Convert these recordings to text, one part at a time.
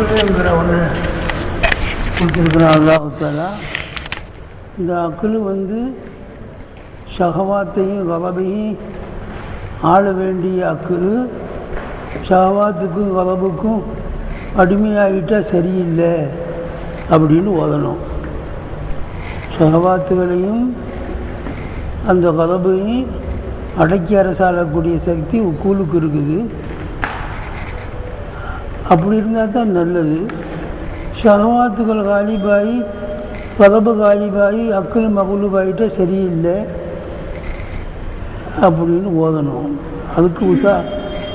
அக்குலுங்கிற ஒன்று கொடுத்துருக்குறான் அல்லாஹாலா இந்த அக்குலு வந்து ஷஹவாத்தையும் கலபையும் ஆள வேண்டிய அக்குலு ஷஹவாத்துக்கும் கலபுக்கும் அடிமையாகிட்டால் சரியில்லை அப்படின்னு ஓதணும். ஷஹவாத்துகளையும் அந்த கலபையும் அடக்கி அரசாளக்கூடிய சக்தி உக்கூலுக்கு இருக்குது. அப்படி இருந்தால் தான் நல்லது. ஷஹவாத்துகள் காலிபாயி பதப்பு காலிபாயி அக்கல் மகுலுபாயிட்ட சரியில்லை. அப்படின்னு ஓதணும். அதுக்கு உசா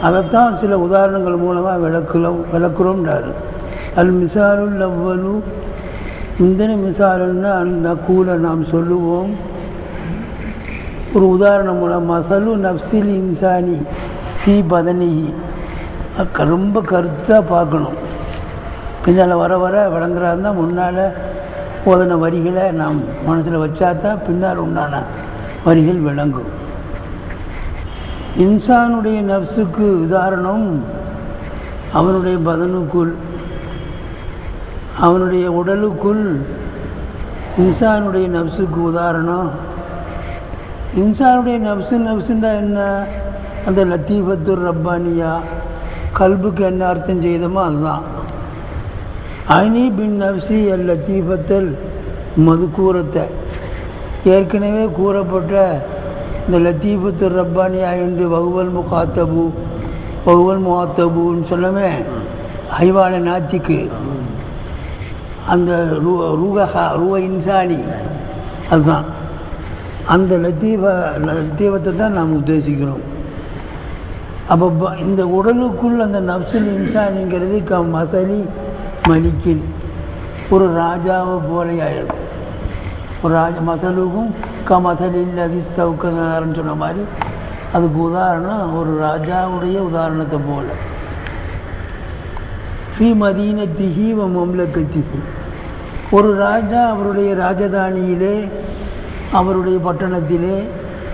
அதைத்தான் சில உதாரணங்கள் மூலமாக விளக்குறோம் விளக்குறோம்ன்றாரு. அல் மிசாருல் அவ்வலு. இந்தன மிசாருன்னா அந்த கூலை நாம் சொல்லுவோம். ஒரு உதாரணம் மூலம் மசலு நப்சில் இன்சானி ஃபி பதனிஹி. ரொம்ப கருத்தாக பார்க்கணும். பின்னால் வர வர விளங்குறாருந்தா முன்னால் ஓதன வரிகளை நாம் மனசில் வச்சா தான் பின்னால் உண்டான வரிகள் விளங்கும். இன்சானுடைய நப்சுக்கு உதாரணம் அவனுடைய பதனுக்குள் அவனுடைய உடலுக்குள் இன்சானுடைய நப்சுக்கு உதாரணம். இன்சானுடைய நப்சு நப்சுண்டா என்ன? அந்த லத்தீஃபத்துர் ரப்பானியா கல்புக்கு என்ன அர்த்தம் செய்தோமோ அதுதான். அனி பின் நப்சி அல் மது மதுக்கூரத்தை ஏற்கனவே கூறப்பட்ட இந்த லத்தீஃபத்துர் ரப்பானியா என்று வகுவல் முகாத்தபு வகுவல் முகாத்தபுன்னு சொன்னமே ஐவான நாத்திக்கு. அந்த ரூ ரூகஹா ரூவ இன்சானி. அதுதான். அந்த லத்தீஃப லத்தீஃபத்தை தான் நாம் உத்தேசிக்கிறோம். அப்போ இந்த உடலுக்குள் அந்த நப்சுல் இன்சானிங்கிறது க மசலி மலிக்கின் ஒரு ராஜாவை போல ஆயிடும். ஒரு ராஜ மசலுக்கும் க மசலில் அதிஸ்தவுக்கன்னு சொன்ன மாதிரி அதுக்கு உதாரணம் ஒரு ராஜாவுடைய உதாரணத்தை போல. ஃபி மதீனத்திஹி வ மம்லக்கத்திஹி. ஒரு ராஜா அவருடைய ராஜதானியிலே அவருடைய பட்டணத்திலே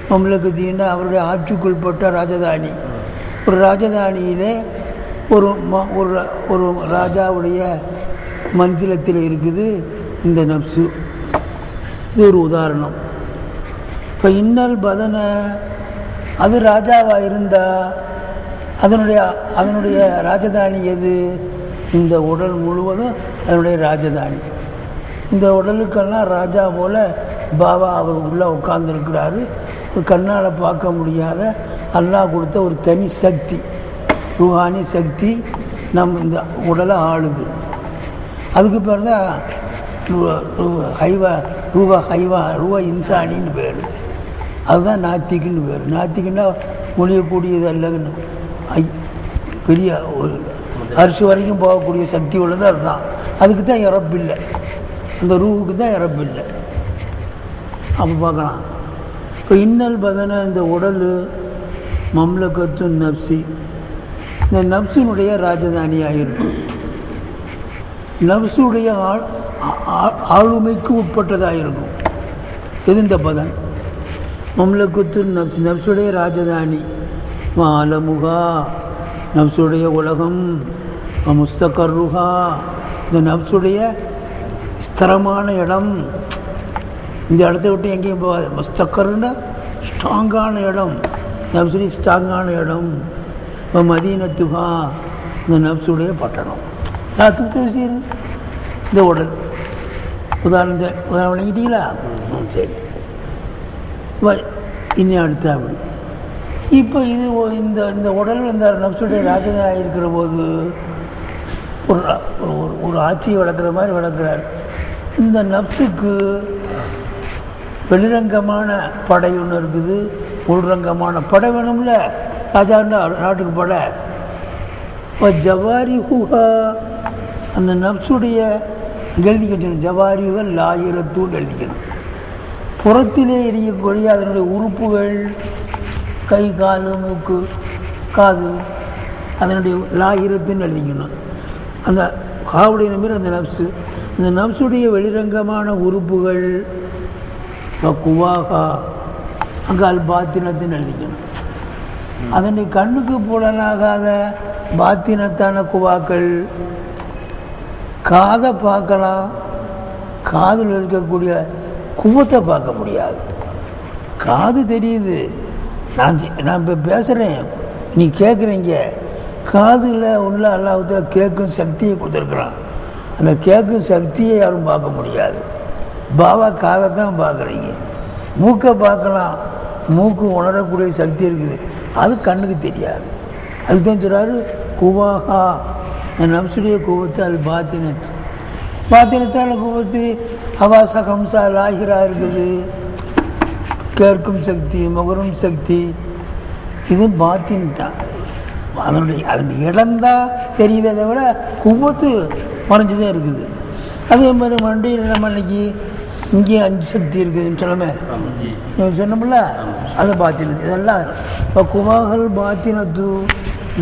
மம்லக்கத்தின்னா அவருடைய ஆட்சிக்குள்பட்ட ராஜதானி. ஒரு ராஜதானியிலே ஒரு ம- ஒரு ஒரு ராஜாவுடைய மஞ்சளத்தில் இருக்குது இந்த நப்சு. இது ஒரு உதாரணம். இப்போ இன்னல் பதனை அது ராஜாவாக இருந்தால் அதனுடைய அதனுடைய ராஜதானி எது? இந்த உடல் முழுவதும் அதனுடைய ராஜதானி. இந்த உடலுக்கெல்லாம் ராஜா போல பாபா அவர் உள்ளே உட்கார்ந்துருக்கிறாரு. கண்ணால் பார்க்க முடியாத அல்லாஹ் கொடுத்த ஒரு தனி சக்தி ரூஹானி சக்தி நம் இந்த உடலை ஆளுது. அதுக்கு பேர் தான் ஹைவா ரூவா ஹைவா ரூவா இன்சானின்னு பேர். அதுதான் நாத்திக்குன்னு பேர். நாத்திக்குன்னா முடியக்கூடியது அல்லன்னு ஐ பெரிய ஒரு அரிசி வரைக்கும் போகக்கூடிய சக்தி உள்ளது அதுதான். அதுக்கு தான் இறப்பில்லை அந்த ரூவுக்கு தான் இறப்பில்லை அப்போ பார்க்கலாம். இப்போ இன்னல் பதன இந்த உடல் மம்லகத்து நப்சி. இந்த நப்சினுடைய ராஜதானியாக இருக்கும் நப்சுடைய ஆ- ஆளுமைக்கு உட்பட்டதாக இருக்கும் இது இந்த பதன் மம்லக்குத்து நப்ஸ் நப்சுடைய ராஜதானி. மாலமுகா நப்சுடைய உலகம் முஸ்தகருகா இந்த நப்சுடைய ஸ்திரமான இடம். இந்த இடத்த விட்டு எங்கேயும் போகாது முஸ்தக்கர்னா ஸ்ட்ராங்கான இடம். நப்சு ஸ்ட்ராங்கான இடம். இப்போ மதீனத்துகா இந்த நப்சுடைய பட்டணம். எல்லாத்துக்கும் விஷயம் இந்த உடல். உதாரணத்தை உதாரணம் வழங்கிட்டீங்களா? ம், சரி. வ- இனி அடுத்த அப்படி. இப்போ இது இந்த இந்த உடல் இந்த நப்சுடைய ராஜதானியாக இருக்கிற போது ஒரு ஒரு ஒரு ஆட்சியை வளர்க்குற மாதிரி வளர்க்குறார். இந்த நப்சுக்கு வெளிரங்கமான படை ஒன்று இருக்குது. உள்ரங்கமான படை வேணும்ல? ராஜா நாட்டுக்கு படை இப்போ ஜவாரி ஹுஹா. அந்த நப்சுடைய இங்க ஜவாரி ஜவாரிகள் லாயிரத்தூள் எழுதிக்கணும் புறத்திலே எரியக்கூடிய அதனுடைய உறுப்புகள் கை கால் மூக்கு காது அதனுடைய லாயிரத்துன்னு எழுதிக்கணும் அந்த ஹாவுடைய நம்பர் அந்த நப்சு. அந்த நப்சுடைய வெளிரங்கமான உறுப்புகள் குவாகா அங்கால் அல் பாத்தினத்துன்னு எழுதிக்கணும் நீ கண்ணுக்கு புலனாகாத பாத்தினத்தான குவாக்கள் காதை பார்க்கலாம். காதில் இருக்கக்கூடிய குவத்தை பார்க்க முடியாது. காது தெரியுது. நான் செ- நான் இப்போ பேசுகிறேன் நீ கேட்குறீங்க காதில் உள்ள அல்லாஹத்தில் கேட்கும் சக்தியை கொடுத்துருக்குறான். அந்த கேட்கும் சக்தியை யாரும் பார்க்க முடியாது. பாபா காதை தான் பார்க்குறீங்க. மூக்கை பார்க்கலாம். மூக்கு உணரக்கூடிய சக்தி இருக்குது. அது கண்ணுக்கு தெரியாது. அதுக்கு தான் சொல்கிறாரு குவாஹா. என் நம்சுடைய கோபத்தை அது பாத்தினத்து. பாத்தினத்தால் குவத்து அவாச ஹம்சா லாகிரா இருக்குது. கேட்கும் சக்தி முகரும் சக்தி இது பாத்தின் தான். அதனுடைய அதன் இழந்தா தெரியுதே தவிர குவத்து மறைஞ்சுதான் இருக்குது. அதே மாதிரி மண்டியில் நம்ம இன்னைக்கு இங்கே அஞ்சு சக்தி இருக்குதுன்னு சொல்லாமே சொன்னோம்ல? அது பாத்தின இதெல்லாம் இப்போ குவாக்கள் பாத்தினத்து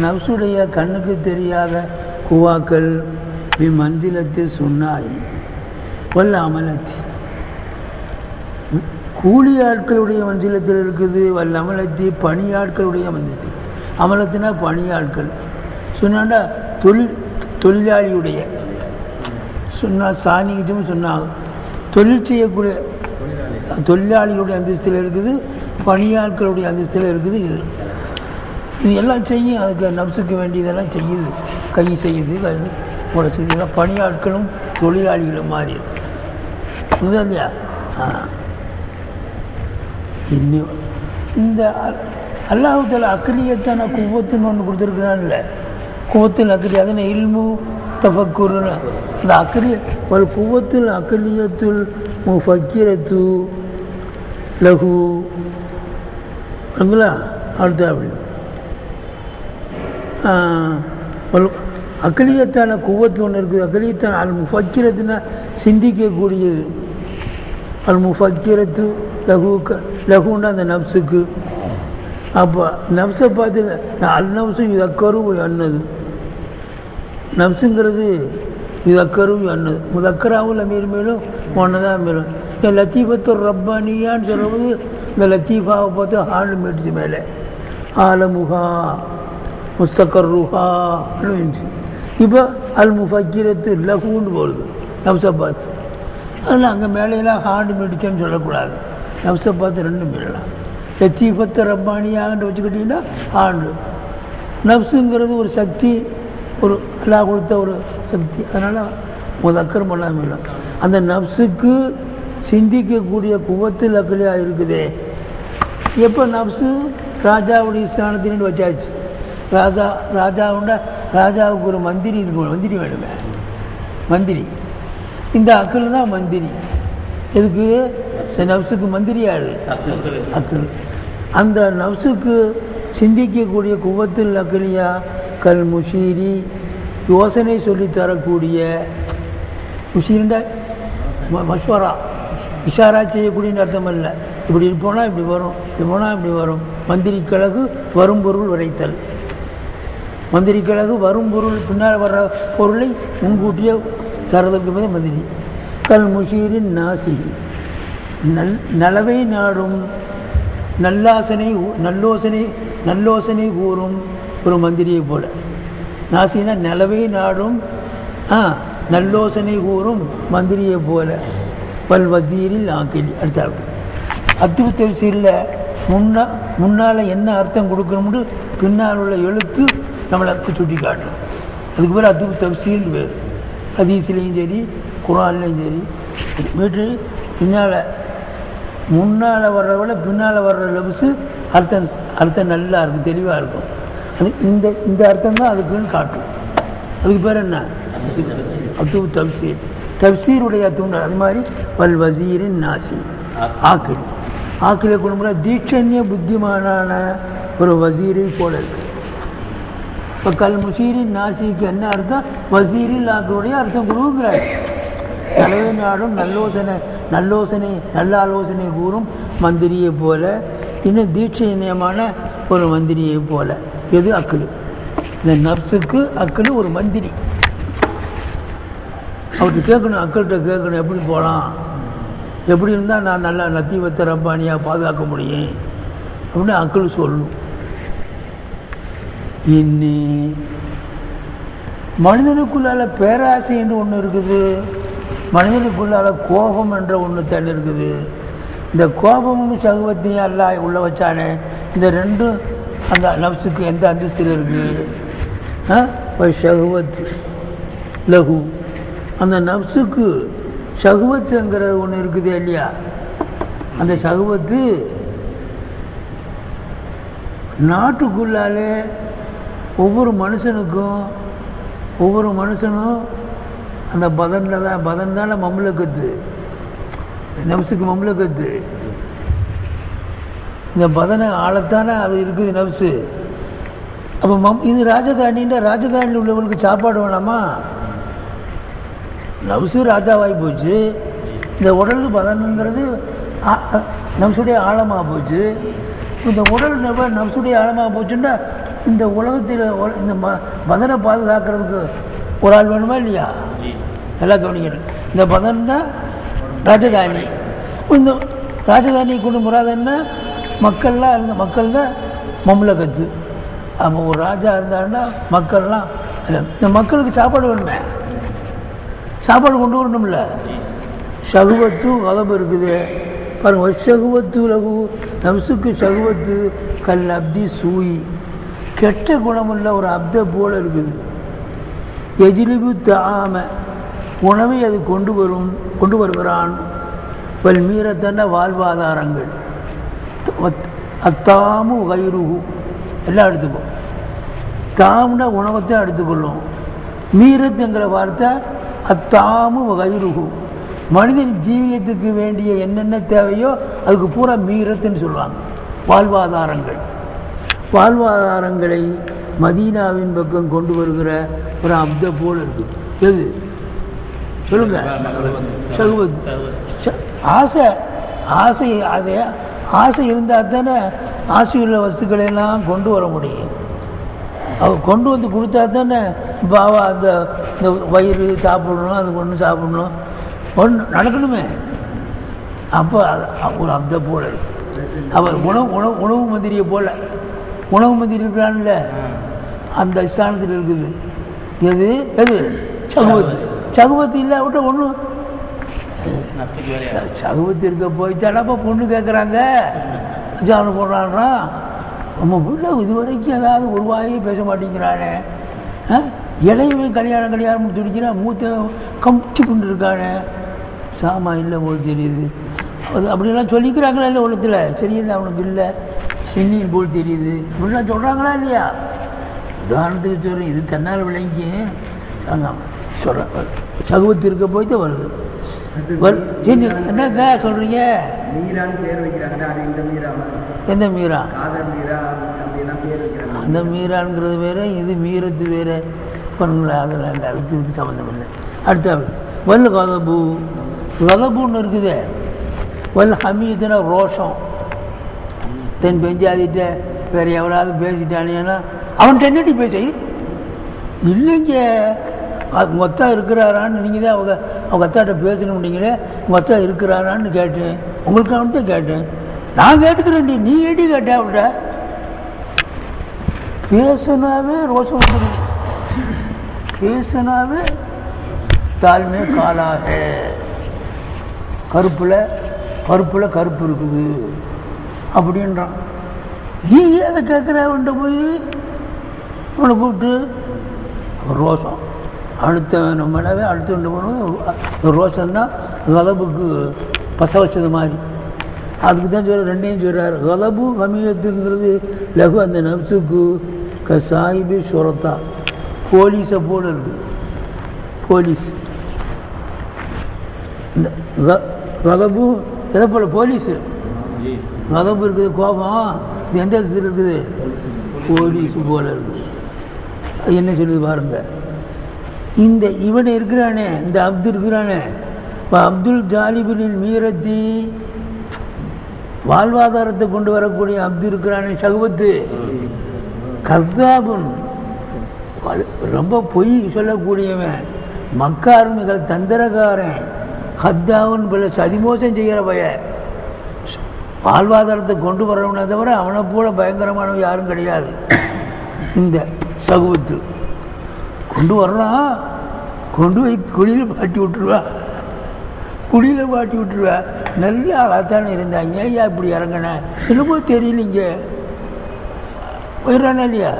நப்சுடைய கண்ணுக்கு தெரியாத குவாக்கள் மந்திலத்து சொன்னாய். வல்ல அமலத்தி. கூலி ஆட்களுடைய மஞ்சளத்தில் இருக்குது வல்ல அமலத்தி பணி ஆட்களுடைய மஞ்சள் அமலத்தினா பணி ஆட்கள் சொன்னாண்டா தொழில் தொழிலாளியுடைய. சொன்னா சாணிக்கும் சொன்னாங்க தொழில் செய்யக்கூடிய தொழிலாளிகளுடைய அந்தஸ்தில் இருக்குது பணியாட்களுடைய அந்தஸ்தில் இருக்குது. இது இது எல்லாம் செய்யும். அதுக்கு நப்சுக்கு வேண்டியதெல்லாம் செய்யுது. கை செய்யுது கூட செய்யுது. பணியாட்களும் தொழிலாளிகளும் மாறி இதுதான் இல்லையா? இன்னும் இந்த அல்லாஹால அக்ரியத்தான குவத்துன்னு ஒன்று கொடுத்துருக்குறான்ல. குவத்தில் அக்கலி அதனை இல்மு தஃபக்குருன்னு. இந்த அக்கலி ஒரு குவத்துல் அக்கலியத்துல் முஃபக்கிரத்து லகு அப்படிங்களா அடுத்த அப்படி. அக்கலியத்தான குவத்து ஒன்று இருக்குது. அக்கலியத்தான அது முஃபக்கிரத்துனா சிந்திக்கக்கூடியது அல் முஃபக்கிரத்து லகு லகுன்னா அந்த நப்சுக்கு அப்போ நப்சை பார்த்து நான் அல் நப்சு அக்கரும் அன்னது நப்சுங்கிறது இதக்கரும் அன்னது முதக்கராவும் லமீர் மேலும் ஒன்னதான் மேலும் இந்த லத்தீஃபத்து ரப்பானியான்னு சொல்லும்போது இந்த லத்தீஃபாவை பார்த்து ஆள் மீட்டுச்சு மேலே ஆலமுகா முஸ்தக்கர் ருஹான்னு இப்போ அல் முஃபக்கிரத்து லகுன்னு போகுது நப்சை அதில் அங்கே மேலையெல்லாம் ஹாண்டு மீட்டுச்சேன்னு சொல்லக்கூடாது நப்சை பார்த்து ரெண்டும் மீறலாம் லத்தீஃபத்தை ரப்பானியாகன்னு வச்சுக்கிட்டிங்கன்னா ஆண்டு நப்சுங்கிறது ஒரு சக்தி ஒரு அல்லா கொடுத்த ஒரு சக்தி. அதனால் முதக்கர் பண்ணாமல் இல்லை அந்த நப்ஸுக்கு சிந்திக்கக்கூடிய குவத்தில் லக்கலியாக இருக்குதே. எப்போ நப்ஸு? ராஜாவுடைய ஸ்தானத்தின்னு வச்சாச்சு. ராஜா ராஜாவுண்ட ராஜாவுக்கு ஒரு மந்திரி இருக்கும் மந்திரி வேணுமே. மந்திரி. இந்த அக்கல் தான் மந்திரி. எதுக்கு? நப்ஸுக்கு மந்திரியாரு அக்கல். அந்த நப்ஸுக்கு சிந்திக்கக்கூடிய குவத்தில் அக்கலியாக கல் முஷீரி யோசனை சொல்லித்தரக்கூடிய முஷீரிண்டா மஷ்வரா. இஷாரா செய்யக்கூடியன்னு அர்த்தம் இல்லை இப்படி போனால் இப்படி வரும் இப்படி போனால் இப்படி வரும். மந்திரி கிழகு வரும் பொருள் உரைத்தல் மந்திரி கிழகு வரும் பொருள் பின்னால் வர்ற பொருளை முன்கூட்டியே தரதுக்கு போது மந்திரி. கல் முஷீரின் நாசி. நல் நலவை நாடும். நல்லாசனை நல்லோசனை நல்லோசனை கூறும். ஒரு மந்திரியை போல. நாசினா நிலவை நாடும் ஆ நல்லோசனை கூறும் மந்திரியை போல. பல் வசீரில் ஆக்கிலி அடுத்தாப்பு அத்துவு தவிசீரில் முன்னா முன்னால் என்ன அர்த்தம் கொடுக்கணும்னு பின்னால் உள்ள எழுத்து நம்மளுக்கு சுட்டி காட்டும் அதுக்கு பேர் அத்துவு தவிசீல் பேர் ஹதீஸ்லேயும் சரி குரான்லேயும் சரி. வீட்டு பின்னால் முன்னால் வர்றத விட பின்னால் வர்ற லபுசு அர்த்தம் அர்த்தம் நல்லா இருக்கும் தெளிவாக இருக்கும். அது இந்த இந்த அர்த்தம் தான் அதுக்குன்னு காட்டும். அதுக்கு பேர் என்ன? அத்து தப்சீர். தப்சீருடைய அத்துண்டு அது மாதிரி வல் வசீரின் நாசி ஆக்கில். ஆக்கில குடும்பம் தீட்சண்ய புத்திமானான ஒரு வசீரை போல இருக்கு. இப்போ கல் முசீரின் நாசிக்கு என்ன அர்த்தம்? வசீரில் ஆக்களுடைய அர்த்தம் கொடுக்குறாரு தலைவை நாடும் நல்லோசனை நல்லோசனை நல்ல ஆலோசனை கூறும் மந்திரியை போல இன்னும் தீட்சண்யமான ஒரு மந்திரியை போல. எது அக்கல்? இந்த நப்சுக்கு அக்குலு ஒரு மந்திரி. அவர்கிட்ட கேட்கணும் அக்கள்கிட்ட கேட்கணும் எப்படி போகலாம் எப்படி இருந்தால் நான் நல்லா நத்தீவத்தை ரப்பானியாக பாதுகாக்க முடியும்? அப்படின்னு அக்கள் சொல்லும். இன்னி மனிதனுக்குள்ளால பேராசை என்று ஒன்று இருக்குது. மனிதனுக்குள்ளால கோபம் என்ற ஒன்று தண்ணி இருக்குது. இந்த கோபமும் சகுவத்தையும் எல்லாம் உள்ள வச்சானே. இந்த ரெண்டும் அந்த நப்சுக்கு எந்த அந்தஸ்தில் இருக்குது ஷகுவத் லகு அந்த நப்சுக்கு ஷகுவத்துங்கிற ஒன்று இருக்குது இல்லையா? அந்த சகுவத்து நாட்டுக்குள்ளாலே ஒவ்வொரு மனுஷனுக்கும் ஒவ்வொரு மனுஷனும் அந்த பதனில் தான் பதன் தானே மம்லக்கத்து. நப்சுக்கு மம்லக்கத்து. இந்த பதனை ஆளத்தானே அது இருக்குது நப்சு. அப்போ மம் இது ராஜதானின்ற ராஜதானியில் உள்ளவங்களுக்கு சாப்பாடு வேணாமா? நப்சு ராஜாவாகி போச்சு. இந்த உடல் பதனுங்கிறது நப்சுடைய ஆழமாக போச்சு. இந்த உடல் நப்சுடைய ஆழமாக போச்சுன்னா இந்த உலகத்தில் உல- இந்த ம பதனை பாதுகாக்கிறதுக்கு ஒரு ஆள் வேணுமா இல்லையா? எல்லாம் கவனிக்கணும். இந்த பதன் தான் ராஜதானி. இந்த ராஜதானியை கொண்டு முறாதுன்னா மக்கள்லாம் இருந்த மக்கள் தான் மம்லகத்து. அப்போ ஒரு ராஜா இருந்தாருன்னா மக்கள்லாம் இந்த மக்களுக்கு சாப்பாடு வேணுமே. சாப்பாடு கொண்டு வரணும்ல. சகுவத்து கதம்பு இருக்குது. பாருங்க சகுவத்து லகு நம்சுக்கு சகுவத்து கல் அப்தி சூயி. கெட்ட குணமுள்ள ஒரு அப்த போல இருக்குது. எஜிலிபு தாம உணவை அது கொண்டு வரும் கொண்டு வருகிறான். பல் மீறத்தன வாழ்வாதாரங்கள். அத்தாமு கைருகு எல்லாம் எடுத்துப்போம். தாம்னா உணவத்தை எடுத்துக்கொள்ளும். மீரத்துங்கிற வார்த்தை அத்தாமு கைருகு மனிதன் ஜீவியத்துக்கு வேண்டிய என்னென்ன தேவையோ அதுக்கு பூரா மீரத்துன்னு சொல்லுவாங்க. வாழ்வாதாரங்கள். வாழ்வாதாரங்களை மதீனாவின் பக்கம் கொண்டு வருகிற ஒரு அப்த போல் இருக்குது எது? சொல்லுங்க. ஆசை. ஆசை அது ஆசை இருந்தால் தானே ஆசையுள்ள வஸ்துக்களை எல்லாம் கொண்டு வர முடியும். அவ கொண்டு வந்து கொடுத்தா தானே பாவா அந்த இந்த வயிறு சாப்பிடணும் அது ஒன்று சாப்பிடணும். ஒன்று நடக்கணுமே. அப்போ அது ஒரு அப்த போல. அவள் அவர் உணவு உணவு உணவு மந்திரியை போல. உணவு மந்திரி இருக்கிறான்ல. அந்த ஸ்தானத்தில் இருக்குது. எது? எது? சகுவத்து சகுவத்து இல்லாவிட்ட ஒன்றும் நப்சுக்கு இருக்க போய் பொண்ணு கேட்குறாங்க ஜானு போடுறான்றான் நம்ம பிள்ளை இது வரைக்கும் ஏதாவது உருவாகி பேச மாட்டேங்கிறானே. ஆ? இளையவன் கல்யாணம் கல்யாணம் துடிக்கிறா மூத்த கம்டி கொண்டு இருக்கானே சாமா இல்லை போல் தெரியுது. அது அப்படிலாம் சொல்லிக்கிறாங்களா இல்லை உலகத்தில்? சரியில்லை அவனுக்கு இல்லை. சின்னின் போல் தெரியுது. இப்படிலாம் சொல்கிறாங்களா இல்லையா? உதாரணத்துக்கு சொல்கிறேன் இது தன்னால் விளங்கி சொல்கிறேன் சகுவத்து இருக்க போய் வருது. என்னங்க மீரா? எந்த மீரா? அந்த மீரான்ங்கிறது வேற இது மீரத்து வேற. பண்ணுங்களேன் அதெல்லாம் இல்லை அதுக்கு இதுக்கு சம்மந்தம் இல்லை. அடுத்த வல் கதபு. கதபுன்னு இருக்குது. வல் ஹமீதுனா ரோஷம். தென் பெஞ்சாதிட்ட வேற எவராவது பேசிட்டானேன்னா அவன் என்னடி பேச? இல்லைங்க. அது உங்கள் அத்தா இருக்கிறாரான்னு நீங்கள் தான் அவங்க அவங்க அத்தாட்ட பேசணும்னீங்களே உங்கள் அத்தா இருக்கிறாரான்னு கேட்டேன். உங்களுக்கு அவன்கிட்ட கேட்டேன். நான் கேட்டுக்கிறேன்டி நீ ஏடி கேட்டேன் அவன்கிட்ட பேசினாவே ரோஷம் வந்துடும் பேசினாவே தாழ்மை காலாக. கருப்பில் கருப்பில் கருப்பு இருக்குது. அப்படின்றான். நீ அதை கேட்குற? அவன்கிட்ட போய் அவனை கூப்பிட்டு ரோஷம். அடுத்தவன் நம்மளவே ரெண்டு போனது ரோஷம் தான் கலபுக்கு பச வச்சது மாதிரி. அதுக்கு தான் சொல்கிறார் ரெண்டையும் சொல்கிறார் கலபு கமியத்துங்கிறது லகு அந்த நப்சுக்கு க சாஹிபி சுரத்தா. போலீஸை போல இருக்குது போலீஸ். இந்த கலபு எதை போல? போலீஸு. கலபு இருக்குது கோபம். இது எந்த இடத்துல இருக்குது? போலீஸு. போல இருக்குது என்ன சொல்லுது பாருங்கள் இந்த இவன் இருக்கிறானே இந்த அப்துல் இருக்கிறானே. இப்போ அப்துல் ஜாலிபினின் மீரத்தி வாழ்வாதாரத்தை கொண்டு வரக்கூடிய அப்துல் இருக்கிறானே சகுபத்து. கர்தாபுன் ரொம்ப பொய் சொல்லக்கூடியவன். மக்காருமிகள் தந்திரக்காரன். ஹத்தாவுன் பிள்ளை சதிமோசம் செய்கிற பய. வாழ்வாதாரத்தை கொண்டு வரவனை தவிர அவனை போல பயங்கரமானவன் யாரும் கிடையாது. இந்த சகுபத்து. கொண்டு வரலாம். கொண்டு போய் குழியில் மாட்டி விட்டுருவா. குழியில் மாட்டி விட்டுருவா. நல்ல ஆளாத்தானே இருந்தாங்க. ஐயா இப்படி இறங்கினேன் என்னமோ தெரியலீங்க. போயிடுறானா இல்லையா?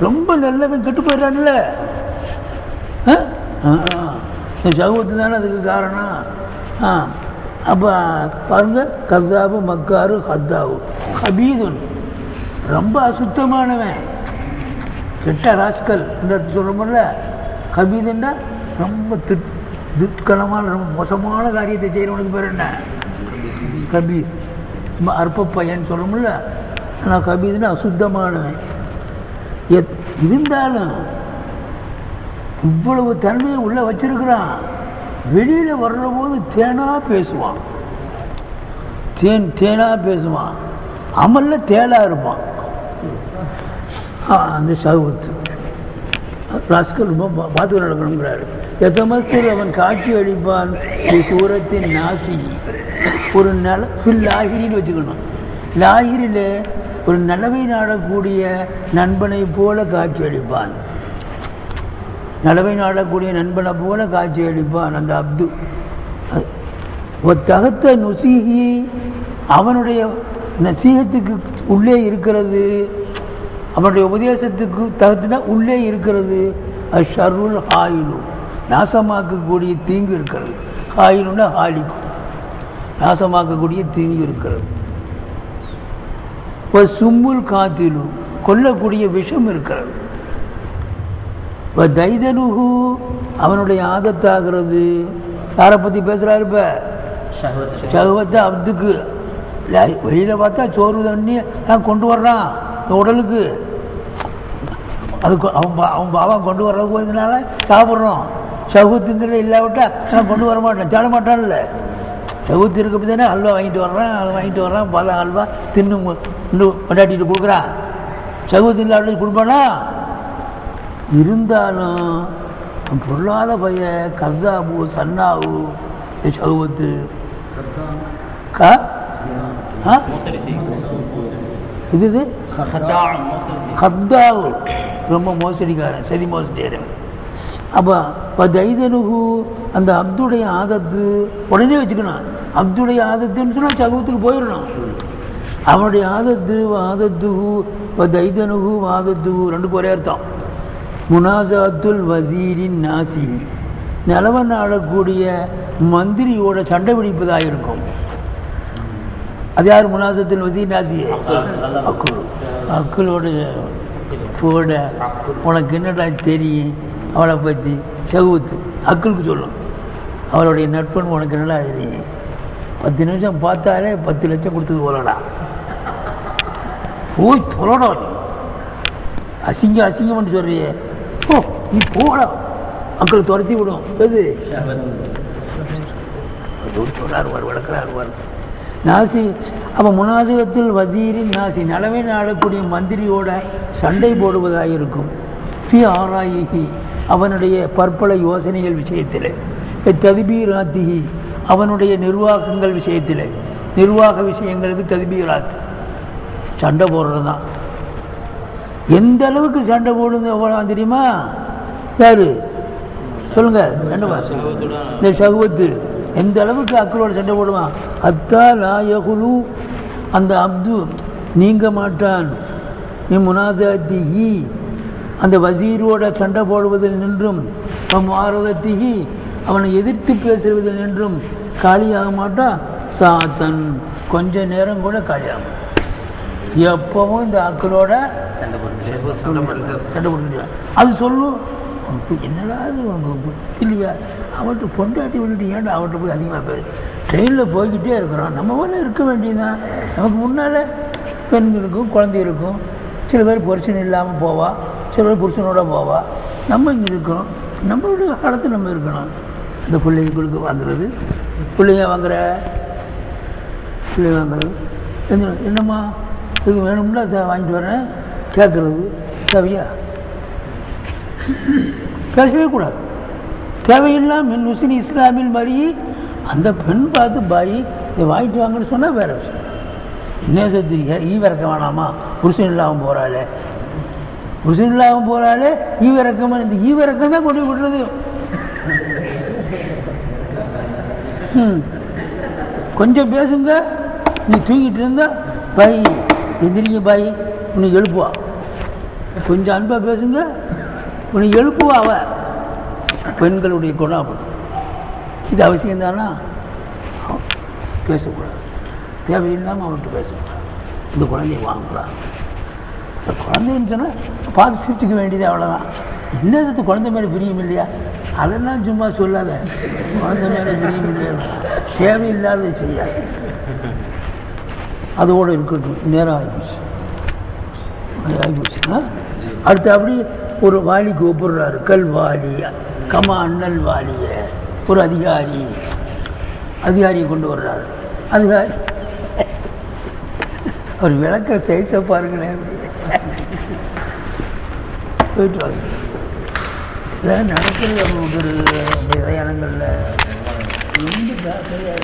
ரொம்ப நல்லவன் கெட்டு போயிடறான்ல. ஆ? ஆ, இந்த சமூகத்து தானே அதுக்கு காரணம். ஆ. அப்போ பாருங்க. கத்தாபு மக்காரு ஹத்தாவு ஹபீதுன் ரொம்ப அசுத்தமானவன். கெட்ட ராஸ்கல் என்று சொல்கிறோம்ல கவிதைன்னா ரொம்ப திட் துட்கலமான ரொம்ப மோசமான காரியத்தை செய்கிறவனுக்கு பேர் என்ன? கபீர் ரொம்ப அற்ப பையன் சொல்கிறோம்ல ஆனால் கபீதுன்னா அசுத்தமானவன். எத் இருந்தாலும் இவ்வளவு தன்மையை உள்ளே வச்சிருக்கிறான். வெளியில் வர்ற போது தேனாக பேசுவான். தேன் தேனாக பேசுவான். அமல்ல தேனாக இருப்பான். அந்த சகுவத்து ராஸ்கல் ரொம்ப பா- பார்த்து நடக்கணுங்கிறாரு. எதமத்தில் அவன் காட்சி அளிப்பான்? இந்த சூரத்தின் நாசி. ஒரு நல ஃபில் லாகிரின்னு வச்சுக்கணும். லாகிரியில் ஒரு நலவை நாடக்கூடிய நண்பனை போல காட்சி அளிப்பான். நலவை நாடக்கூடிய நண்பனை போல காட்சி அளிப்பான் அந்த அப்து. ஒரு தகத்த நுசீகி அவனுடைய நசீகத்துக்கு உள்ளே இருக்கிறது. அவனுடைய உபதேசத்துக்கு தகுத்துனா உள்ளே இருக்கிறது. அஷருல் ஹாயிலு. நாசமாக்கக்கூடிய தீங்கு இருக்கிறது. ஹாயிலுன்னா ஹாலிக்கும். நாசமாக்கக்கூடிய தீங்கு இருக்கிறது. ஒரு சும்முல் காத்திலு. கொல்லக்கூடிய விஷம் இருக்கிறது. இப்போ தைதனுகு அவனுடைய ஆதத்தாகிறது யாரை பற்றி பேசுகிறாரு இப்போ ஷஹவத். சகுவத்தை அப்துக்கு. வெளியில் பார்த்தா சோறு தண்ணி நான் கொண்டு வர்றான். இந்த உடலுக்கு. அது அவன் அவன் பாவா கொண்டு வர்றது போயதுனால சாப்பிட்றோம். சகுத்துங்கிறது இல்லாவிட்டா நான் கொண்டு வர மாட்டேன் தேட மாட்டான்ல. சகுத்து இருக்க தானே அல்வா வாங்கிட்டு வர்றான் அதை வாங்கிட்டு வர்றான் பல அல்வா தின்னு கொண்டாட்டிட்டு கொடுக்குறான் சகுத்து இல்லாவிட்டு கொடுப்பானா? இருந்தாலும் அவன் பொருளாத பைய கர்தாபு சன்னாவு சகுவத்து கா? இது இது? ஹத்தாவு ரொம்ப மோசடிக்காரன் சரி மோசடியாரன் அப்போ இப்போ தைதனுகு அந்த அப்துடைய ஆதத்து உடனே வச்சுக்கணும். அப்துடைய ஆதத்துன்னு சொன்னால் சகுவத்துக்கு போயிடணும். அவனுடைய ஆதத்து ஆதத்துகு இப்போ தைதனுகு ஆதத்துகு ரெண்டு ஒரே அர்த்தம். முனாசாத்துல் வசீரின் நாசி. நிலவன் ஆளக்கூடிய மந்திரியோட சண்டை பிடிப்பதாக இருக்கும். அது யார்? முனாசத்தில் வசீர் நாசி அக்குல் அக்குலோட போட. உனக்கு என்னடா தெரியும்? அவளை பற்றி சகுவத்து அக்குலுக்கு சொல்லும். அவளுடைய நட்பன் உனக்கு என்னடா தெரியும்? பத்து நிமிஷம் பார்த்தாலே பத்து லட்சம் கொடுத்தது போலடா. போய் தொலடா நீ. அசிங்க அசிங்கம்னு சொல்றியே. ஓ நீ போடா. மக்கள் துரத்தி விடும். எது? சொல்றார் வார் வளர்க்கிறார் வார் நாசி அப்போ முனாசிகத்தில் வசீரின் நாசி நலவை நாடக்கூடிய மந்திரியோட சண்டை போடுவதாக இருக்கும் ஃபி ஆராயிகி அவனுடைய பற்பல யோசனைகள் விஷயத்தில். ததுபீராத்திகி அவனுடைய நிர்வாகங்கள் விஷயத்தில். நிர்வாக விஷயங்களுக்கு ததுபீராத்து சண்டை போடுறது தான் எந்த அளவுக்கு சண்டை போடுங்க எவ்வளோ தெரியுமா? யாரு? சொல்லுங்க சண்டை இந்த சகுவத்து. எந்த அளவுக்கு அக்களோட சண்டை போடுவான் அத்தா லாயகுலு அந்த அப்து நீங்க மாட்டான். நீ முனாசாத்திஹி அந்த வசீரோட சண்டை போடுவதில் நின்றும். மாரதத்திஹி அவனை எதிர்த்து பேசுவதில் நின்றும். காலியாக மாட்டான் சாத்தன். கொஞ்ச நேரம் கூட காலியாகும். எப்பவும் இந்த ஆக்களோட சண்டை போட்டு சண்டை போட்டு அது சொல்லும் இப்போ என்னடா இது உங்க இல்லையா அவன்கிட்ட பொண்டாட்டி விட்டுட்டு ஏன்டா அவன்கிட்ட போய் அதிகமாக பேர் ட்ரெயினில் போய்கிட்டே இருக்கிறோம். நம்ம ஊரில் இருக்க வேண்டியதுதான். நமக்கு முன்னால் பெண்களுக்கும் குழந்தைகளுக்கும் சில பேர் புருஷன் இல்லாமல் போவா. சில பேர் புருஷனோட போவா. நம்ம இங்கே இருக்கோம். நம்மளுடைய காலத்தில் நம்ம இருக்கணும். அந்த பிள்ளைங்களுக்கு வாங்குறது. பிள்ளைங்க வாங்குற? பிள்ளை வாங்குறது. என்னம்மா? இது வேணும்னா அதை வாங்கிட்டு வரேன். கேட்குறது. தேவையா பேசவே கூடாது தேவையில்லாம் மின் முஸ்லிம் இஸ்லாமின் மாதிரி அந்த பெண் பார்த்து பாய் இதை வாங்கிட்டு வாங்கன்னு சொன்னால் வேற விஷயம். என்ன சத்து ஈ விறக்க வேணாமா? புருஷன் இல்லாமல் போகிறாளே இல்லாமல் போனாலே ஈவிறக்கம் இந்த ஈவிறக்கம் தான் கொண்டு விடுறது. ம். கொஞ்சம் பேசுங்க நீ தூங்கிட்டு இருந்தா பாய் எந்திரிங்க பாய் உன்னை எழுப்புவா. கொஞ்சம் அன்பாக பேசுங்க உன்னை எழுப்புவா அவ? பெண்களுடைய குணம் அப்படி இது அவசியம் தானா? பேசக்கூடாது. தேவையில்லாமல் அவன்கிட்ட பேசக்கூடாது. இந்த குழந்தைய வாங்கலாம் இந்த குழந்தைன்னு சொன்னால் பார்த்து சிரிச்சுக்க வேண்டியது அவ்வளோதான் என்னது குழந்தை மேலே பிரியம் இல்லையா? அதெல்லாம் சும்மா சொல்லாத. குழந்தை மேலே பிரியம் இல்லையா? தேவையில்லாத செய்யாது அதோடு இருக்கட்டும். நேரம் ஆகிப்போச்சு. ஆகிப்போச்சுன்னா அடுத்து அப்படி ஒரு வாலி கூப்பிடுறாரு கல்வாலி கமா அண்ணல் வாலிய ஒரு அதிகாரி. அதிகாரியை கொண்டு வர்றாரு. அதிகாரி. அவர் விளக்க சேச பாருங்களேன். போயிட்டு வாங்க. இதெல்லாம் நடக்கிறது ஒரு பிரயாணங்களில் ரொம்ப ஜாக்கிரதையாக